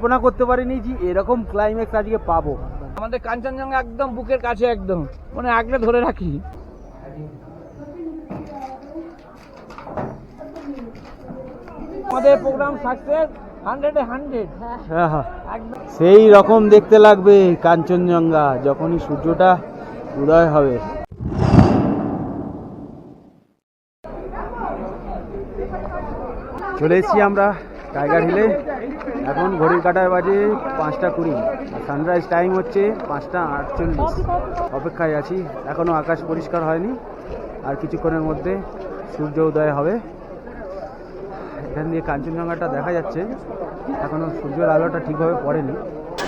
কল্পনা করতে পারিনি যে এরকম ক্লাইম্যাক্স আজকে পাবো। আমাদের কাঞ্চনজঙ্ঘা একদম বুকের কাছে একদম। মানে আগলে ধরে রাখি। আমাদের প্রোগ্রাম সাকসেস হান্ড্রেডে হান্ড্রেড হ্যাঁ হ্যাঁ। সেই রকম দেখতে লাগবে কাঞ্চনজঙ্ঘা যখনই সূর্যটা উদয় হবে। চলে এসেছি আমরা টাইগার হিলে। এখন ঘড়ির কাটায় বাজে পাঁচটা কুড়ি। আর সানরাইজ টাইম হচ্ছে পাঁচটা আটচল্লিশ। অপেক্ষায় আছি। এখনও আকাশ পরিষ্কার হয়নি। আর কিছুক্ষণের মধ্যে সূর্য উদয় হবে। এখান দিয়ে কাঞ্চনজঙ্ঘাটা দেখা যাচ্ছে। এখনও সূর্যের আলোটা ঠিকভাবে পড়েনি।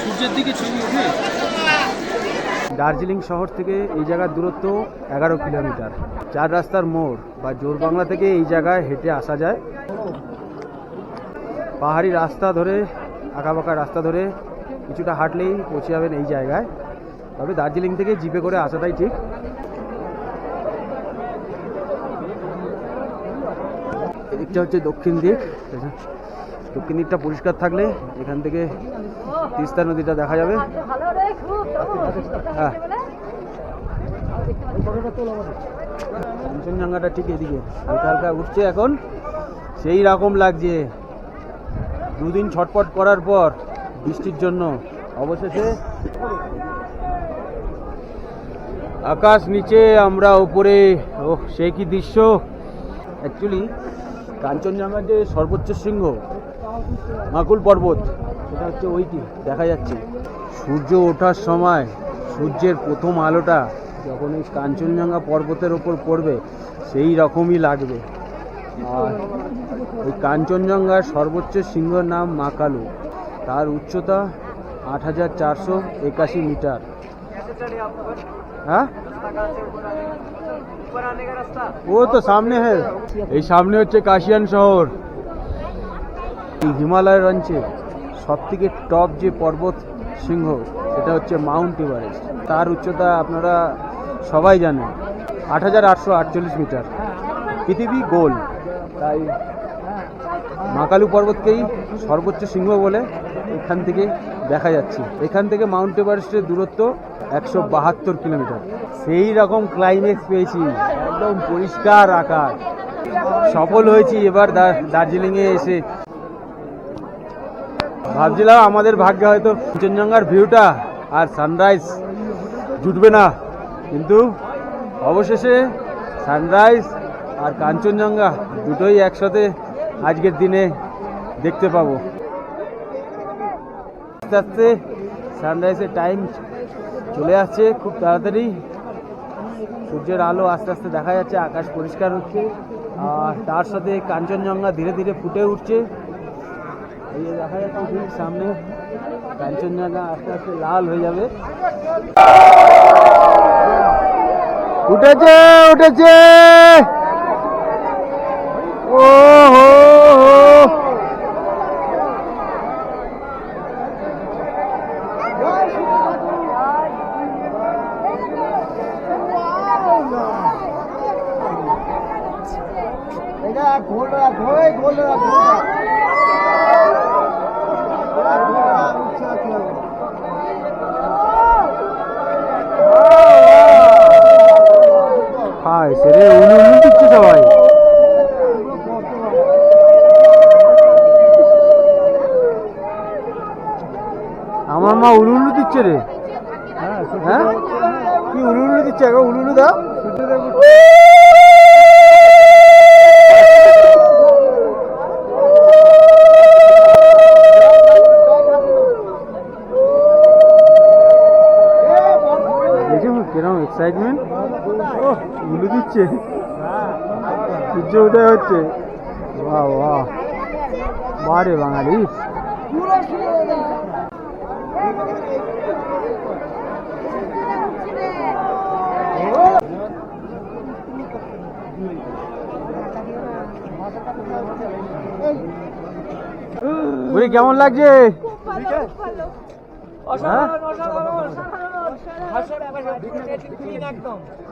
সূর্যের দিকে ছবি উঠে দার্জিলিং শহর থেকে এই জায়গার দূরত্ব এগারো কিলোমিটার। চার রাস্তার মোড় বা জোরবাংলা থেকে এই জায়গায় হেঁটে আসা যায়। পাহাড়ি রাস্তা ধরে, আঁকাবাঁকা রাস্তা ধরে কিছুটা হাঁটলেই পৌঁছে যাবেন এই জায়গায়। তবে দার্জিলিং থেকে জিপে করে আসাটাই ঠিক। এদিকটা হচ্ছে দক্ষিণ দিক। দক্ষিণ দিকটা পরিষ্কার থাকলে এখান থেকে তিস্তা নদীটা দেখা যাবে। হ্যাঁ। কাঞ্চনজঙ্ঘাটা ঠিক এদিকে। হালকা হালকা উঠছে এখন। সেই রকম লাগছে। দুদিন ছটপট করার পর বৃষ্টির জন্য অবশেষে আকাশ নিচে, আমরা উপরে। ও সে কি দৃশ্য? অ্যাকচুয়ালি কাঞ্চনজঙ্ঘার যে সর্বোচ্চ শৃঙ্গ, মাকুল পর্বত, সেটা হচ্ছে ওইটি, দেখা যাচ্ছে। সূর্য ওঠার সময় সূর্যের প্রথম আলোটা যখন এই কাঞ্চনজঙ্ঘা পর্বতের ওপর পড়বে, সেই রকমই লাগবে। আর এই কাঞ্চনজঙ্ঘার সর্বোচ্চ শৃঙ্গর নাম মাকালু তার উচ্চতা আট হাজার চারশো একাশি মিটার। হ্যাঁ? ও তো সামনে হ্যাঁ এই সামনে হচ্ছে কাশিয়ান শহর। এই হিমালয়ের অঞ্চে সব থেকে টপ যে পর্বত সিংহ সেটা হচ্ছে মাউন্ট এভারেস্ট। তার উচ্চতা আপনারা সবাই জানেন, আট হাজার আটশো আটচল্লিশ মিটার। পৃথিবী গোল। তাই মাকালু পর্বতকেই সর্বোচ্চ সিংহ বলে এখান থেকে দেখা যাচ্ছে। এখান থেকে মাউন্ট এভারেস্টের দূরত্ব একশো বাহাত্তর কিলোমিটার। সেই রকম ক্লাইম্যাক্স পেয়েছি। একদম পরিষ্কার আকাশ। সফল হয়েছি এবার দার্জিলিংয়ে এসে। ভাবছিলাম আমাদের ভাগ্যে হয়তো কাঞ্চনজঙ্ঘার ভিউটা আর সানরাইজ জুটবে না। কিন্তু অবশেষে সানরাইজ আর কাঞ্চনজঙ্ঘা দুটোই একসাথে আজকের দিনে দেখতে পাবো। আস্তে আস্তে সানরাইজের টাইম চলে আসছে খুব তাড়াতাড়ি। সূর্যের আলো আস্তে আস্তে দেখা যাচ্ছে, আকাশ পরিষ্কার হচ্ছে, আর তার সাথে কাঞ্চনজঙ্ঘা ধীরে ধীরে ফুটে উঠছে। এই দেখা যাচ্ছে ঠিক সামনে কাঞ্চনজঙ্ঘা আস্তে আস্তে লাল হয়ে যাবে। উঠেছে উঠেছে! হায় সেরে উনি উনি দিচ্ছে সবাই। আমার মা উলু উলু দিচ্ছে রে। হ্যাঁ কি উলু উলু দিচ্ছে? উলু উলু দাও। কীরকম এক্সাইটমেন্ট ও উলু দিচ্ছে সূর্য উদয় হচ্ছে বাহ বাহ বারে বাঙালি কেমন লাগছে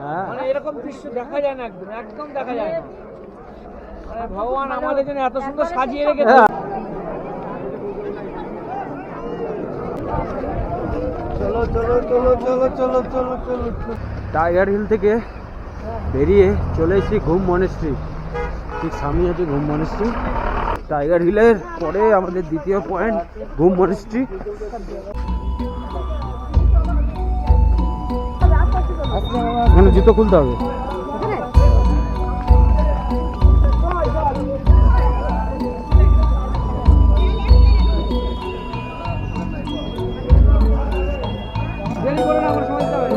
হ্যাঁ। মানে এরকম দৃশ্য দেখা যায় না একদম একদম দেখা যায় না। মানে ভগবান আমাদের জন্য এত সুন্দর সাজিয়ে রেখেছে। হ্যাঁ। চলো চলো চলো চলো চলো চলো টাইগার হিল থেকে বেরিয়ে চলে এসেছি ঘুম মনেস্ট্রি ঠিক সামনে হচ্ছে ঘুম মনেস্ট্রি টাইগার হিলের পরে আমাদের দ্বিতীয় পয়েন্ট ঘুম মনেস্ট্রি এখানে জুতো খুলতে হবে। করে না আমার সময় দিতে হবে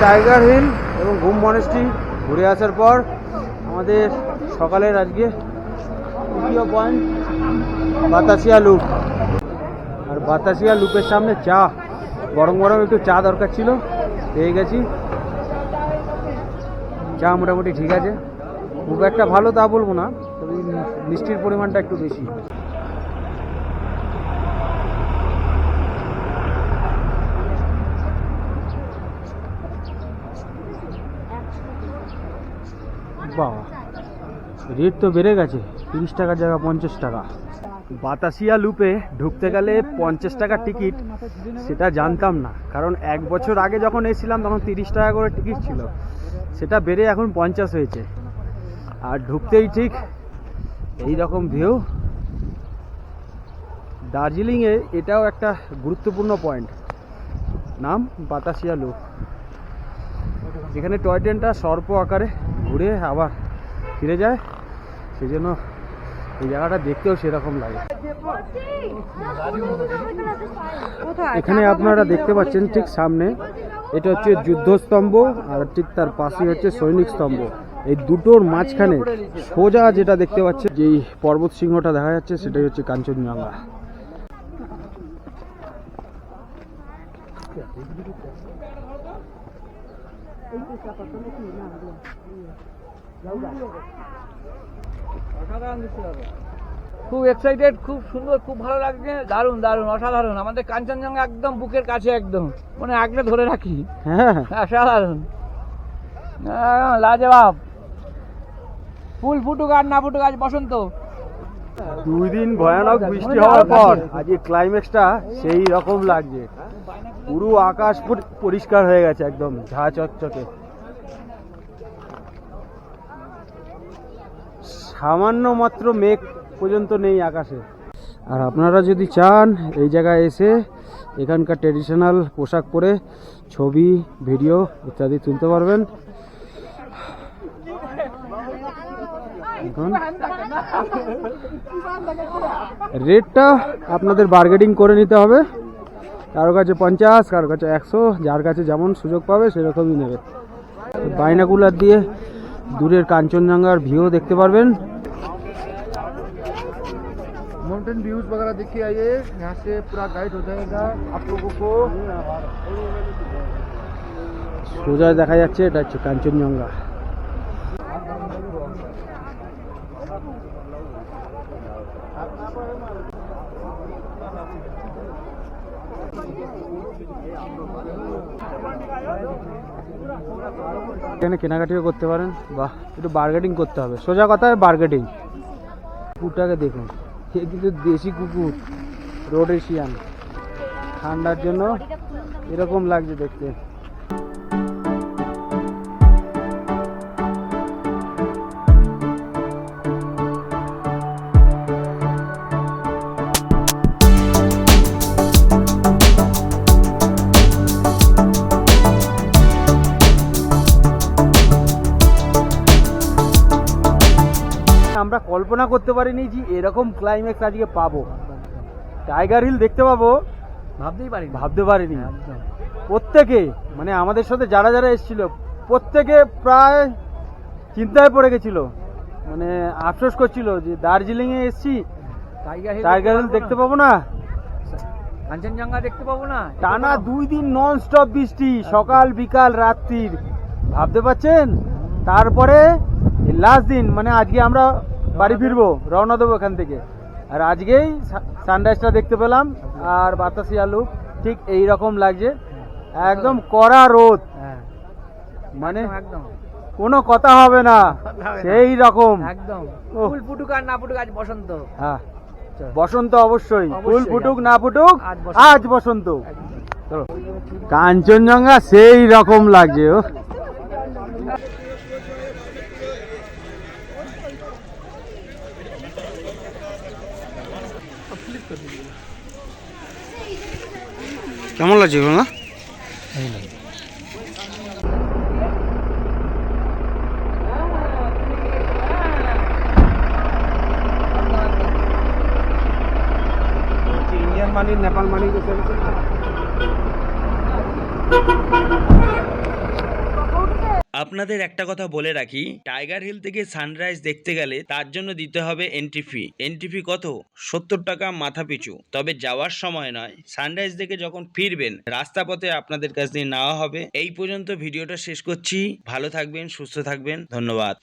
টাইগার হিল এবং ঘুম মনেস্ট্রি ঘুরে আসার পর আমাদের সকালের আজকে তৃতীয় পয়েন্ট, বাতাসিয়া লুপ। আর বাতাসিয়া লুপের সামনে চা। গরম গরম একটু চা দরকার ছিল, পেয়ে গেছি। চা মোটামুটি ঠিক আছে। খুব একটা ভালো তা বলব না, তবে মিষ্টির পরিমাণটা একটু বেশি। বাবা রেট তো বেড়ে গেছে, তিরিশ টাকার জায়গা, পঞ্চাশ টাকা। বাতাসিয়া লুপে ঢুকতে গেলে পঞ্চাশ টাকার টিকিট সেটা জানতাম না। কারণ এক বছর আগে যখন এসেছিলাম, তখন তিরিশ টাকা করে টিকিট ছিল। সেটা বেড়ে এখন পঞ্চাশ হয়েছে। আর ঢুকতেই ঠিক এই রকম ভিউ দার্জিলিংয়ে এটাও একটা গুরুত্বপূর্ণ পয়েন্ট নাম বাতাসিয়া লুপ যেখানে টয় ট্রেনটা স্বল্প আকারে ঘুরে আবার ফিরে যায়। সেই জন্য এই জায়গাটা দেখতেও সেরকম লাগে। এখানে আপনারা দেখতে পাচ্ছেন ঠিক সামনে। এটা হচ্ছে যুদ্ধস্তম্ভ আর ঠিক তার পাশে হচ্ছে সৈনিক স্তম্ভ। এই দুটোর মাঝখানে সোজা যেটা দেখতে পাচ্ছেন যেই পর্বত সিংহটা দেখা যাচ্ছে, সেটাই হচ্ছে কাঞ্চনজঙ্ঘা। দাদা। খুব এক্সাইটেড খুব সুন্দর খুব ভালো লাগছে। দারুণ দারুণ অসাধারণ। আমাদের কাঞ্চনজঙ্ঘা একদম বুকের কাছে একদম। মানে আগলে ধরে রাখি। হ্যাঁ। অসাধারণ। লাজবাব। ফুল ফুটুক আর না ফুটুক আজ বসন্ত। দুই দিন ভয়ানক বৃষ্টি হওয়ার পর আজকে ক্লাইম্যাক্সটা সেই রকম লাগছে। পুরো আকাশ পুর- পরিষ্কার হয়ে গেছে একদম ঝা চকচকে। সামান্য মাত্র মেঘ পর্যন্ত নেই আকাশে। আর আপনারা যদি চান, এই জায়গায় এসে এখানকার ট্রেডিশনাল পোশাক পরে ছবি, ভিডিও ইত্যাদি তুলতে পারবেন। রেটটা আপনাদের বার্গেটিং করে নিতে হবে। কারও কাছে পঞ্চাশ, কারও কাছে একশো, যার কাছে যেমন সুযোগ পাবে সেরকমই নেবে। বাইনাকুলার দিয়ে দূরের কাঞ্চনজঙ্ঘার ভিউ দেখতে পারবেন माउंटेन व्यूज वगैरह देखिए आइए यहाँ से पूरा गाइड हो जाएगा आप लोगों को সোজা দেখা যাচ্ছে এটা হচ্ছে কাঞ্চনজঙ্ঘা এখানে কেনাকাটিও করতে পারেন। বা একটু বার্গেটিং করতে হবে। সোজা কথা বার্গেটিং কুকুরটাকে দেখুন সে কিন্তু দেশি কুকুর রোডেশিয়ান ঠান্ডার জন্য এরকম লাগছে দেখতে। কল্পনা করতে পারিনি যে এরকম ক্লাইম্যাক্স আজকে পাবো। টাইগার হিল দেখতে পাবো? ভাবতেই পারি ভাবতে পারিনি। প্রত্যেকে মানে আমাদের সাথে যারা যারা এসেছিল প্রত্যেকে প্রায় চিন্তায় পড়ে গেছিল। মানে আফসোস করছিল যে দার্জিলিং এ এসছি টাইগার হিল টাইগার হিল দেখতে পাবো না। কাঞ্চনজঙ্ঘা দেখতে পাবো না? টানা দুই দিন নন স্টপ বৃষ্টি সকাল বিকাল রাত্রির। ভাবতে পারছেন? তারপরে লাস্ট দিন মানে আজকে আমরা বাড়ি ফিরবো? রওনা দেবো এখান থেকে। আর আজকেই সানরাইজটা দেখতে পেলাম আর বাতাসি আলু ঠিক এই রকম লাগছে। একদম কড়া রোদ। হ্যাঁ। মানে একদম, কোনো কথা হবে না। সেই রকম। একদম। ফুল ফুটুক আর না ফুটুক আজ বসন্ত। হ্যাঁ। বসন্ত অবশ্যই। ফুল ফুটুক না ফুটুক আজ বসন্ত। চলো। কাঞ্চনজঙ্ঘা সেই রকম লাগছে ও কেমন লাগছে Ganga Indian money Nepal money আপনাদের একটা কথা বলে রাখি টাইগার হিল থেকে সানরাইজ দেখতে গেলে তার জন্য দিতে হবে এন্ট্রি ফি এন্ট্রি ফি কত? সত্তর টাকা মাথা পিছু। তবে যাওয়ার সময় নয়। সানরাইজ দেখে যখন ফিরবেন, রাস্তা পথে আপনাদের কাছ দিয়ে নেওয়া হবে। এই পর্যন্ত ভিডিওটা শেষ করছি। ভালো থাকবেন, সুস্থ থাকবেন। ধন্যবাদ।